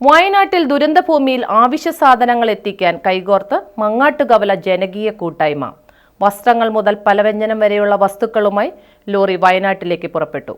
വയനാട്ടിൽ ദുരന്തഭൂമിയിൽ ആവശ്യ സാധനങ്ങൾ എത്തിക്കാൻ കൈകോർത്ത് മങ്ങാട്ടുകവല ജനകീയ കൂട്ടായ്മ. വസ്ത്രങ്ങൾ മുതൽ പലവ്യഞ്ജനം വരെയുള്ള വസ്തുക്കളുമായി ലോറി വയനാട്ടിലേക്ക് പുറപ്പെട്ടു.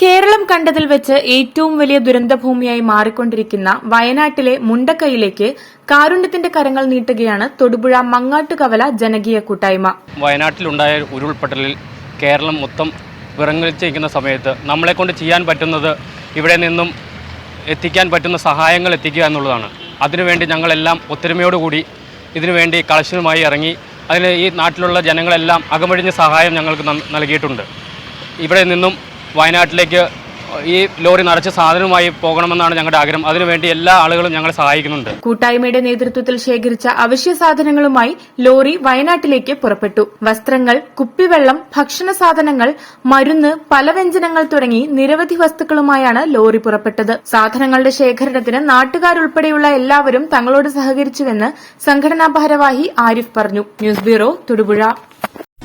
കേരളം കണ്ടതിൽ വെച്ച് ഏറ്റവും വലിയ ദുരന്തഭൂമിയായി മാറിക്കൊണ്ടിരിക്കുന്ന വയനാട്ടിലെ മുണ്ടക്കൈയിലേക്ക് കാരുണ്യത്തിന്റെ കരങ്ങൾ നീട്ടുകയാണ് തൊടുപുഴ മങ്ങാട്ടുകവല ജനകീയ കൂട്ടായ്മ. വയനാട്ടിലുണ്ടായ ഉരുൾപൊട്ടലിൽ കേരളം മൊത്തം വിറങ്ങലിച്ചിരിക്കുന്ന സമയത്ത് നമ്മളെ കൊണ്ട് ചെയ്യാൻ പറ്റുന്നത് ഇവിടെ നിന്നും എത്തിക്കാൻ പറ്റുന്ന സഹായങ്ങൾ എത്തിക്കുക എന്നുള്ളതാണ്. അതിനുവേണ്ടി ഞങ്ങളെല്ലാം ഒത്തൊരുമയോടുകൂടി ഇതിനുവേണ്ടി കളക്ഷനുമായി ഇറങ്ങി അതിന് ഈ നാട്ടിലുള്ള ജനങ്ങളെല്ലാം അകമഴിഞ്ഞ സഹായം ഞങ്ങൾക്ക് നൽകിയിട്ടുണ്ട്. ഇവിടെ നിന്നും വയനാട്ടിലേക്ക് ഈ ലോറി നിറച്ച സാധനവുമായി പോകണമെന്നാണ് ഞങ്ങളുടെ ആഗ്രഹം. അതിനുവേണ്ടി എല്ലാ ആളുകളും ഞങ്ങളെ സഹായിക്കുന്നുണ്ട്. കൂട്ടായ്മയുടെ നേതൃത്വത്തിൽ ശേഖരിച്ച അവശ്യ സാധനങ്ങളുമായി ലോറി വയനാട്ടിലേക്ക് പുറപ്പെട്ടു. വസ്ത്രങ്ങൾ കുപ്പിവെള്ളം ഭക്ഷണ സാധനങ്ങൾ മരുന്ന് പലവ്യഞ്ജനങ്ങൾ തുടങ്ങി നിരവധി വസ്തുക്കളുമായാണ് ലോറി പുറപ്പെട്ടത്. സാധനങ്ങളുടെ ശേഖരണത്തിന് നാട്ടുകാരുൾപ്പെടെയുള്ള എല്ലാവരും തങ്ങളോട് സഹകരിച്ചുവെന്ന് സംഘടനാ ഭാരവാഹി ആരിഫ് പറഞ്ഞു. News bureau Thodupuzha.